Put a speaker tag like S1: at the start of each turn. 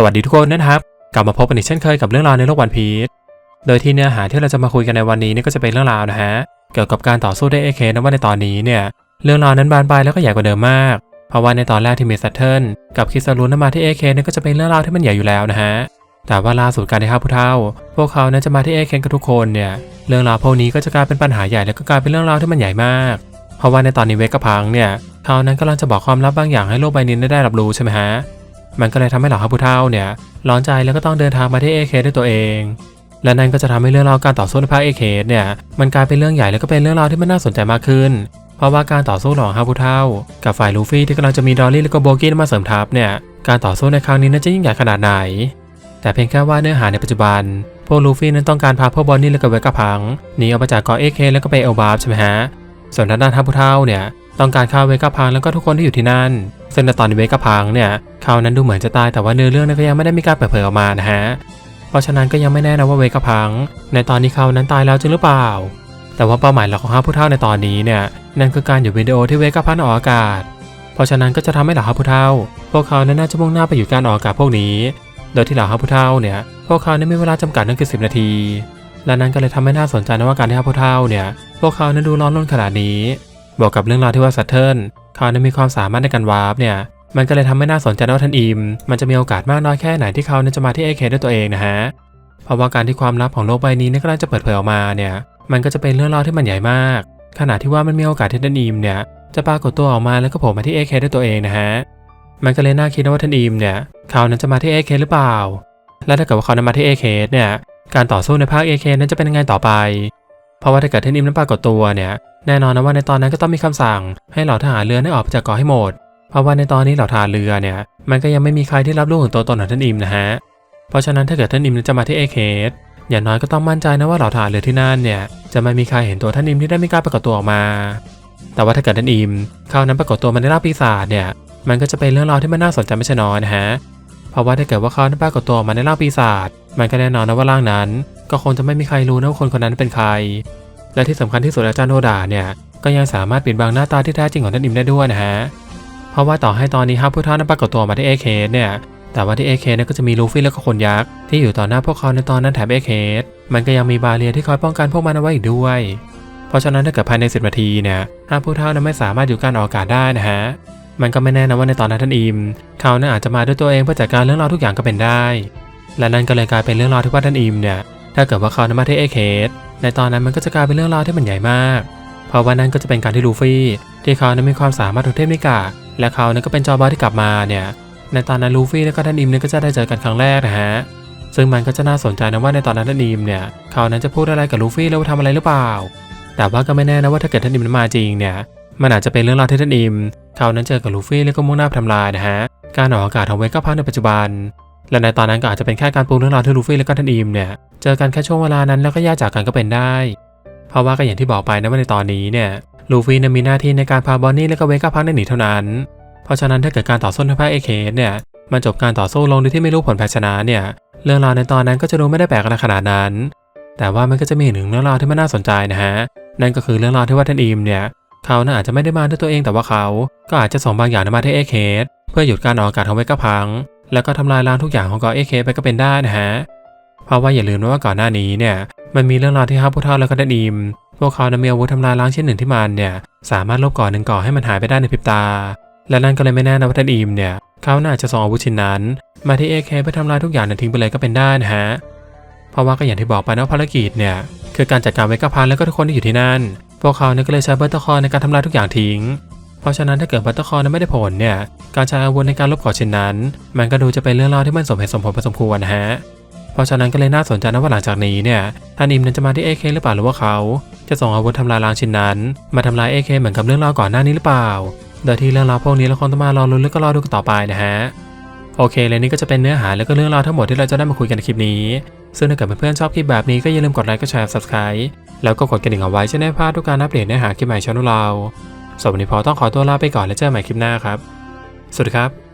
S1: สวัสดีทุกคนนะครับ กลับมาพบกันอีกเช่นเคยกับเรื่องราวในโลกวันพีชโดยที่เนื้อหาที่เราจะมาคุยกันในวันนี้เนี่ยก็จะเป็นเรื่องราวนะฮะเกี่ยวกับการต่อสู้ด้วยเอเคนะว่าในตอนนี้เนี่ยเรื่องราวนั้นบานปลายแล้วก็ใหญ่กว่าเดิมมาก เพราะว่าในตอนแรกที่มีซัตเทิลกับคิซารุนมาที่เอเคเนี่ก็จะเป็นเรื่องราวที่มันใหญ่อยู่แล้วนะฮะแต่ว่าล่าสุดการที่ห้าผู้เฒ่า พวกเขานั้นจะมาที่เอเคนกับทุกคนเนี่ยเรื่องราวพวกนี้ก็จะกลายเป็นปัญหาใหญ่แล้วก็กลายเป็นเรื่องราวที่มันใหญ่มาก เพราะว่าในตอนนี้เวกกะพังเนี่ยเขานั้นกำลังจะบอกความลับบางอย่างให้โลกใบนี้ได้รับรู้ใช่ไหมฮะ มันก็เลยทำให้เหล่าฮับผู้เฒ่าเนี่ยร้อนใจแล้วก็ต้องเดินทางมาที่เอเคด้วยตัวเอง และนั่นก็จะทำให้เรื่องราวการต่อสู้ในภาคเอเคเนี่ยมันกลายเป็นเรื่องใหญ่แล้วก็เป็นเรื่องราวที่มันน่าสนใจมากขึ้น เพราะว่าการต่อสู้ระหว่างฮับผู้เฒ่ากับฝ่ายลูฟี่ที่กำลังจะมีดอลลี่แล้วก็โบกี้มาเสริมทัพเนี่ยการต่อสู้ในครั้งนี้น่าจะยิ่งใหญ่ขนาดไหน แต่เพียงแค่ว่าเนื้อหาในปัจจุบันพวกลูฟี่นั้นต้องการพาพวกบอนนี่และก็เวกกะพังหนีออกมาจากเกาะเอเคแล้วก็ไปเอลบาร์ใช่ไหมฮะส่วนด้านด้านทัพผู้เฒ่าเนี่ย ต้องการฆ่าเวกกะพังแล้วก็ทุกคนที่อยู่ที่นั่นซึ่งในตอนนี้เวกกะพังเนี่ยเขานั้นดูเหมือนจะตายแต่ว่าเนื้อเรื่องนั้นก็ยังไม่ได้มีการเปิดเผยออกมานะฮะเพราะฉะนั้นก็ยังไม่แน่นะว่าเวกกะพัง ในตอนนี้เขานั้นตายแล้วจริงหรือเปล่า แต่ว่าเป้าหมายหลักของห้าผู้เฒ่าในตอนนี้เนี่ยนั่นคือการอยู่วิดีโอที่เวกกะพังออกอากาศ เพราะฉะนั้นก็จะทำให้เหล่าห้าผู้เฒ่า พวกเขานั้นน่าจะมุ่งหน้าไปอยู่การออกอากาศพวกนี้ โดยที่เหล่าห้าผู้เฒ่าเนี่ยพวกเขานั้นมีเวลาจำกัดนั่นคือ 10 นาที และนั้นก็เลยทำให้น่าสนใจนะว่าการที่ห้าผู้เฒ่าเนี่ยพวกเขานั้นดูร้อนรนขนาดนี้ บวกกับเรื่องราวที่ว่าซัตเทิลเขานั้นมีความสามารถในการวาร์ปเนี่ยมันก็เลยทำให้น่าสนใจนะว่าท่านอิม มันจะมีโอกาสมากน้อยแค่ไหนที่เขานั้นจะมาที่เอเคด้วยตัวเองนะฮะเพราะว่าการที่ความลับของโลกใบนี้เนี่ยกำลังจะเปิดเผยออกมาเนี่ยมันก็จะเป็นเรื่องราวที่มันใหญ่มาก ขณะที่ว่ามันมีโอกาสที่ท่านอิมเนี่ยจะปรากฏตัวออกมาแล้วก็โผล่มาที่เอเคด้วยตัวเองนะฮะมันก็เลยน่าคิดนะว่าท่านอิมเนี่ยเขานั้นจะมาที่เอเคหรือเปล่า และถ้าเกิดว่าเขานั้นมาที่เอเคเนี่ยการต่อสู้ในภาคเอเคนั้นจะเป็นยังไงต่อไป เพราะว่าถ้าเกิดท่านอิมนั้นปรากฏตัวเนี่ย แน่นอนนะว่าในตอนนั้นก็ต้องมีคำสั่ง ให้เหล่าทหารเรือได้ออกไปจากเกาะให้หมด เพราะว่าในตอนนี้เหล่าทหารเรือเนี่ยมันก็ยังไม่มีใครที่รับรู้ถึงตัวตนของท่านอิมนะฮะ เพราะฉะนั้นถ้าเกิดท่านอิมจะมาที่เอเคสอย่างน้อยก็ต้องมั่นใจนะว่าเหล่าทหารเรือที่นั่นเนี่ยจะไม่มีใครเห็นตัวท่านอิมที่ได้มีการปรากฏตัวออกมา แต่ว่าถ้าเกิดท่านอิมเขานั้นปรากฏตัวมาในร่างปีศาจเนี่ยมันก็จะเป็นเรื่องราวที่มันน่าสนใจไม่ใช่น้อยนะฮะ เพราะว่าถ้าเกิดว่าเขานั้นปรากฏตัวมาในร่างปีศาจมันก็แน่นอนนะว่าร่างนั้น ก็คงจะไม่มีใครรู้นะว่าคนคนนั้นเป็นใคร และที่สำคัญที่สุดอาจารย์โนดาเนี่ยก็ยังสามารถปิดบังหน้าตาที่แท้จริงของท่านอิมได้ด้วยนะฮะ เพราะว่าต่อให้ตอนนี้ฮับผู้ท่านั้นปรากฏตัวมาที่เอเคสเนี่ยแต่ว่าที่เอเคสเนี่ยก็จะมีลูฟี่แล้วก็คนยักษ์ที่อยู่ต่อหน้าพวกเขาในตอนนั้นแถมเอเคสมันก็ยังมีบาเรียที่คอยป้องกันพวกมันเอาไว้อีกด้วย เพราะฉะนั้นถ้าเกิดภายใน10นาทีเนี่ยฮับผู้ท่านั้นไม่สามารถอยู่การออกอากาศได้นะฮะมันก็ไม่แน่นะว่าในตอนนั้นท่านอิมเขาน่าอาจจะมาด้วยตัวเองเพื่อจัดการเรื่องราวทุกอย่างก็เป็นได้ และนั่นก็เลยกลายเป็นเรื่องราวที่ว่าท่านอิมเนี่ย ถ้าเกิดว่าเขานั้นมาที่เอเคสในตอนนั้นมันก็จะกลายเป็นเรื่องราวที่มันใหญ่มาก เพราะว่านั่นก็จะเป็นการที่ลูฟี่ที่เขานั้นมีความสามารถทางเทพนิกาและเขานั้นก็เป็นจอบอที่กลับมาเนี่ย ในตอนนั้นลูฟี่และก็ท่านอิมเนี่ยก็จะได้เจอกันครั้งแรกนะฮะ ซึ่งมันก็จะน่าสนใจนะว่าในตอนนั้นท่านอิมเนี่ยเขานั้นจะพูดอะไรกับลูฟี่แล้วทำอะไรหรือเปล่า แต่ว่าก็ไม่แน่นะว่าถ้าเกิดท่านอิมนั้นมาจริงเนี่ย มันอาจจะเป็นเรื่องราวที่ท่านอิม เขานั้นเจอกับลูฟี่แล้วก็มุ่งหน้าทำลายนะฮะ การออกอากาศของเวก้าพังในปัจจุบัน และในตอนนั้นก็อาจจะเป็นแค่การปูเรื่องราวที่ลูฟี่และก็ท่านอิมเนี่ยเจอกันแค่ช่วงเวลานั้นแล้วก็แยกจากกันก็เป็นได้ เพราะว่าก็อย่างที่บอกไปนะว่าในตอนนี้เนี่ยลูฟี่มีหน้าที่ในการพาบอนนี่และก็เวก้าพังหนีเท่านั้น เพราะฉะนั้นถ้าเกิดการต่อสู้ในภาคเอเคสเนี่ยมันจบการต่อสู้ลงโดยที่ไม่รู้ผลแพ้ชนะเนี่ยเรื่องราวในตอนนั้นก็จะดูไม่ได้แปลกอะไรขนาดนั้น แต่ว่ามันก็จะมีหนึ่งเรื่องราวที่มันน่าสนใจนะฮะนั่นก็คือเรื่องราวที่ว่าท่านอิมเนี่ยเขาน่าอาจจะไม่ได้มาด้วยตัวเองแต่ว่าเขา ก็อาจจะส่งบางอย่างมาที่เอเคสเพื่อหยุดการออกอากาศของเวก้าพัง แล้วก็ทำลายล้างทุกอย่างของกาะเอเคไปก็เป็นได้นะฮะ เพราะว่าอย่าลืมนะว่าก่อนหน้านี้เนี่ยมันมีเรื่องราวที่ฮับพุทธาแล้วก็ดันอิม พวกเขานั้นมีอาวุธทำลายล้างชิ้นหนึ่งที่มันเนี่ยสามารถลบก่อนหนึ่งก่อให้มันหายไปได้ในพริบตา และนั่นก็เลยไม่แน่นะว่าดันอิมเนี่ยเขาน่าจะส่งอาวุธชิ้นนั้น มาที่เอเคเพื่อทำลายทุกอย่างนั้นทิ้งไปเลยก็เป็นได้นะฮะ เพราะว่าก็อย่างที่บอกไปนะภารกิจเนี่ยคือการจัดการเวกาพันแล้วก็ทุกคนที่อยู่ที่นั่น พวกเขาเนี่ยก็เลยใช้เตอร์คอร์ในการทำลายทุกอย่างทิ้ง เพราะฉะนั้นถ้าเกิดบัตเตอร์คอร์นั้นไม่ได้ผลเนี่ย การใช้อาวุธในการลบก่อเช่นนั้น มันก็ดูจะเป็นเรื่องราวที่มันสมเหตุสมผลพอสมควรนะฮะ เพราะฉะนั้นก็เลยน่าสนใจนะว่าหลังจากนี้เนี่ยท่านอิมนั้นจะมาที่เอเคหรือเปล่าหรือว่าเขา จะส่งอาวุธทำลายล้างชิ้นนั้น มาทำลายเอเคเหมือนกับเรื่องราวก่อนหน้านี้หรือเปล่า โดยที่เรื่องราวพวกนี้เราคงต้องมารอลุ้นแล้วก็รอดูกันต่อไปนะฮะโอเคและนี่ก็จะเป็นเนื้อหาแล้วก็เรื่องราวทั้งหมดที่เราจะได้มาคุยกันในคลิปนี้ ซึ่งถ้าเกิดเพื่อนๆชอบคลิปแบบนี้ก็อย่าลืมกดไลค์ กดแชร์ subscribe แล้วก็กดกระดิ่งเอาไว้จะได้พลาดทุกการอัปเดตเนื้อหาคลิปใหม่ช่องเรา สำหรับวันนี้พอต้องขอตัวลาไปก่อนแล้วเจอกันใหม่คลิปหน้าครับ สวัสดีครับ